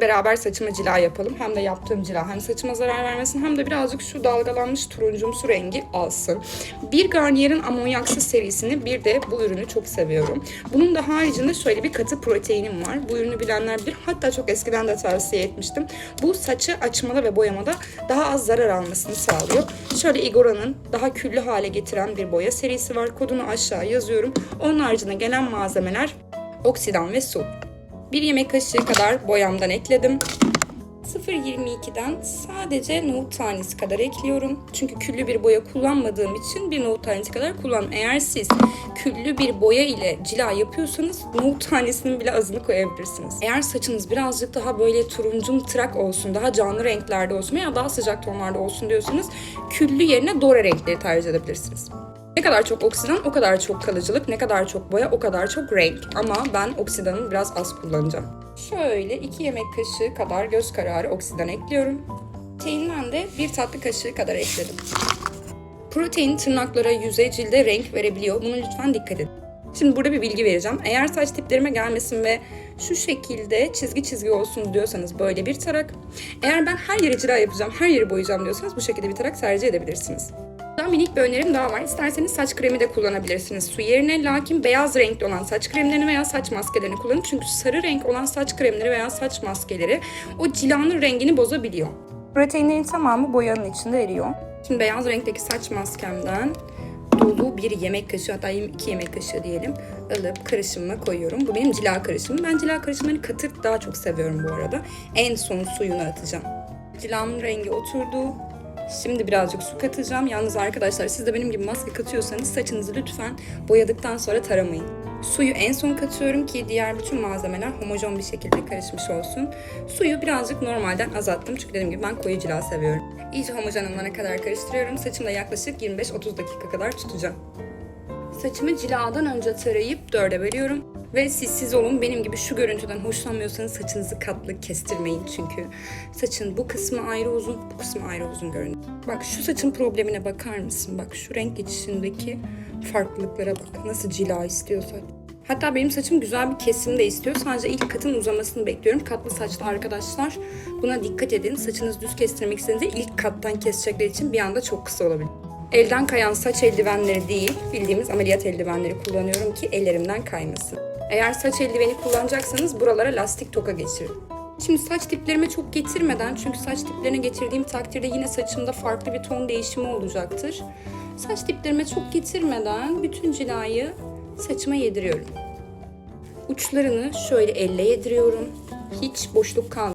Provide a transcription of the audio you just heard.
Beraber saçıma cila yapalım. Hem de yaptığım cila hem saçıma zarar vermesin hem de birazcık şu dalgalanmış turuncumsu rengi alsın. Bir Garnier'in amonyaksız serisini bir de bu ürünü çok seviyorum. Bunun da haricinde şöyle bir katı proteinim var. Bu ürünü bilenler bilir. Hatta çok eskiden de tavsiye etmiştim. Bu saçı açmada ve boyamada daha az zarar almasını sağlıyor. Şöyle Igora'nın daha küllü hale getiren bir boya serisi var. Kodunu aşağı yazıyorum. Onun haricinde gelen malzemeler oksidan ve su. Bir yemek kaşığı kadar boyamdan ekledim. 0.22'den sadece nohut tanesi kadar ekliyorum. Çünkü küllü bir boya kullanmadığım için bir nohut tanesi kadar kullan. Eğer siz küllü bir boya ile cila yapıyorsanız nohut tanesinin bile azını koyabilirsiniz. Eğer saçınız birazcık daha böyle turuncum tırak olsun, daha canlı renklerde olsun veya daha sıcak tonlarda olsun diyorsanız küllü yerine dora renkleri tercih edebilirsiniz. Ne kadar çok oksidan o kadar çok kalıcılık, ne kadar çok boya o kadar çok renk. Ama ben oksidanı biraz az kullanacağım. Şöyle 2 yemek kaşığı kadar göz kararı oksidan ekliyorum. Proteinden de 1 tatlı kaşığı kadar ekledim. Protein tırnaklara, yüze, cilde renk verebiliyor. Buna lütfen dikkat edin. Şimdi burada bir bilgi vereceğim. Eğer saç tiplerime gelmesin ve şu şekilde çizgi çizgi olsun diyorsanız böyle bir tarak. Eğer ben her yeri cila yapacağım, her yeri boyayacağım diyorsanız bu şekilde bir tarak tercih edebilirsiniz. Daha minik bir önerim daha var. İsterseniz saç kremi de kullanabilirsiniz su yerine. Lakin beyaz renkli olan saç kremlerini veya saç maskelerini kullanın. Çünkü sarı renk olan saç kremleri veya saç maskeleri o cilanın rengini bozabiliyor. Proteinlerin tamamı boyanın içinde eriyor. Şimdi beyaz renkteki saç maskemden dolu bir yemek kaşığı hatta iki yemek kaşığı diyelim alıp karışımıma koyuyorum. Bu benim cila karışımım. Ben cila karışımlarını katır daha çok seviyorum bu arada. En son suyunu atacağım. Cilamın rengi oturdu. Şimdi birazcık su katacağım. Yalnız arkadaşlar siz de benim gibi maske katıyorsanız saçınızı lütfen boyadıktan sonra taramayın. Suyu en son katıyorum ki diğer bütün malzemeler homojen bir şekilde karışmış olsun. Suyu birazcık normalden azalttım çünkü dediğim gibi ben koyu cila seviyorum. İyice homojen olana kadar karıştırıyorum. Saçımda yaklaşık 25-30 dakika kadar tutacağım. Saçımı ciladan önce tarayıp dörde bölüyorum. Ve siz siz olun benim gibi şu görüntüden hoşlanmıyorsanız saçınızı katlı kestirmeyin çünkü saçın bu kısmı ayrı uzun, bu kısmı ayrı uzun görünüyor. Bak şu saçın problemine bakar mısın? Bak şu renk geçişindeki farklılıklara bak. Nasıl cila istiyorsa. Hatta benim saçım güzel bir kesim de istiyor. Sadece ilk katın uzamasını bekliyorum. Katlı saçlı arkadaşlar buna dikkat edin. Saçınızı düz kestirmek istediğinizde ilk kattan kesecekler için bir anda çok kısa olabilir. Elden kayan saç eldivenleri değil, bildiğimiz ameliyat eldivenleri kullanıyorum ki ellerimden kaymasın. Eğer saç eldiveni kullanacaksanız buralara lastik toka geçirin. Şimdi saç diplerime çok getirmeden çünkü saç diplerine getirdiğim takdirde yine saçımda farklı bir ton değişimi olacaktır. Saç diplerime çok getirmeden bütün cilayı saçıma yediriyorum. Uçlarını şöyle elle yediriyorum. Hiç boşluk kalmıyor.